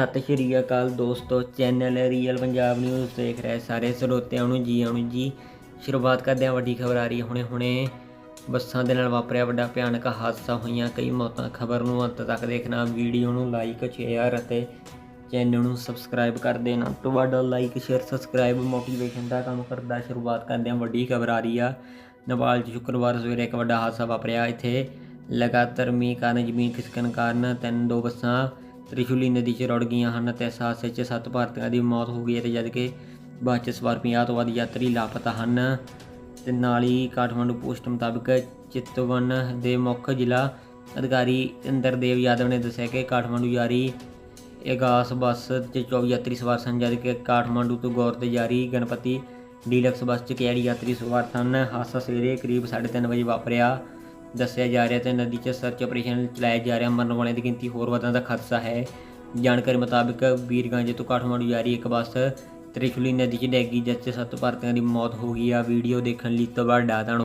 ਸਤਿ ਸ਼੍ਰੀ ਅਕਾਲ ਦੋਸਤੋ channel real Punjab news ਦੇਖ ਰਹੇ ਸਾਰੇ ਸਰੋਤਿਆਂ ਨੂੰ ਜੀ ਆਉਣ ਜੀ। ਸ਼ੁਰੂਆਤ ਕਰਦੇ ਹਾਂ ਵੱਡੀ ਖਬਰ ਆ ਰਹੀ ਹੈ। ਹੁਣੇ ਹੁਣੇ ਬੱਸਾਂ ਦੇ ਨਾਲ ਵਾਪਰਿਆ ਵੱਡਾ ਭਿਆਨਕ ਹਾਦਸਾ ਹੋਈਆਂ। ਕਈ ਮੌਤਾਂ ਖਬਰ ਨੂੰ ਅੰਤ ਤੱਕ ਦੇਖਣਾ, ਵੀਡੀਓ ਨੂੰ ਲਾਈਕ ਸ਼ੇਅਰ ਅਤੇ ਚੈਨਲ ਨੂੰ ਸਬਸਕ੍ਰਾਈਬ ਕਰ ਦੇਣਾ। ਤੁਹਾਡਾ ਲਾਈਕ ਸ਼ੇਅਰ ਸਬਸਕ੍ਰਾਈਬ ਮੋਟੀਵੇਸ਼ਨ ਦਾ ਕੰਮ ਕਰਦਾ ਸ਼ੁਰੂਆਤ ਕਰਦੇ ਹਾਂ। ਵੱਡੀ ਖਬਰ ਆ ਰਹੀ ਆ, ਨੇਪਾਲ 'ਚ ਸ਼ੁੱਕਰਵਾਰ ਸਵੇਰੇ ਇੱਕ ਵੱਡਾ ਹਾਦਸਾ ਵਾਪਰਿਆ। ਇੱਥੇ ਲਗਾਤਾਰ ਮੀਂਹ ਕਾਰਨ, ਜ਼ਮੀਨ ਖਿਸਕਣ ਕਾਰਨ ਤਿੰਨ ਦੋ ਬੱਸਾਂ ਤ੍ਰਿਸ਼ੂਲੀ ਨਦੀ 'ਚ ਰੁੜ ਗਈਆਂ ਹਨ ਤੇ ਇਸ ਹਾਦਸੇ 'ਚ ਸੱਤ ਭਾਰਤੀਆਂ ਦੀ ਮੌਤ ਹੋ ਗਈ ਹੈ ਤੇ ਜਦਕਿ ਬੱਸ 'ਚ ਸਵਾਰ 50 ਤੋਂ ਵੱਧ ਯਾਤਰੀ ਲਾਪਤਾ ਹਨ ਤੇ ਨਾਲ ਹੀ ਕਾਠਮੰਡੂ ਪੋਸਟ ਮੁਤਾਬਕ ਚਿਤਵਨ ਦੇ ਮੁੱਖ ਜ਼ਿਲ੍ਹਾ ਅਧਿਕਾਰੀ ਇੰਦਰਦੇਵ ਯਾਦਵ ਨੇ ਦੱਸਿਆ ਕਿ ਕਾਠਮੰਡੂ ਜਾਰੀ ਇਗਾਸ ਬੱਸ 'ਚ 24 ਯਾਤਰੀ ਸਵਾਰ ਸਨ ਜਦਕਿ ਕਾਠਮੰਡੂ ਤੋਂ ਗੌਰ ਤੇ ਜਾਰੀ ਗਣਪਤੀ ਡੀਲਕਸ ਬੱਸ 'ਚ 61 ਯਾਤਰੀ ਸਵਾਰ ਸਨ। ਹਾਦਸਾ ਸਵੇਰੇ ਕਰੀਬ 3:30 ਵਜੇ ਵਾਪਰਿਆ। ਦੱਸਿਆ ਜਾ ਰਿਹਾ ਤੇ ਨਦੀ 'ਚ ਸਰਚ ਆਪਰੇਸ਼ਨ ਚਲਾਇਆ ਜਾ ਰਿਹਾ। ਮਰਨ ਵਾਲਿਆਂ ਦੀ ਗਿਣਤੀ ਹੋਰ ਵਧਣ ਦਾ ਖਦਸ਼ਾ ਹੈ। ਜਾਣਕਾਰੀ ਮੁਤਾਬਕ ਵੀਰਗੰਜ ਤੋਂ ਕਾਠਮੰਡੂ ਜਾਰੀ ਇੱਕ ਬੱਸ ਤ੍ਰਿਸ਼ੂਲੀ ਨਦੀ 'ਚ ਡਿੱਗ ਜਿਸ 'ਚ ਸੱਤ ਭਾਰਤੀਆਂ ਦੀ ਮੌਤ ਹੋ ਗਈ ਆ। ਵੀਡੀਓ ਦੇਖਣ ਲਈ ਤੁਹਾਡਾ ਧੰਨਵਾਦ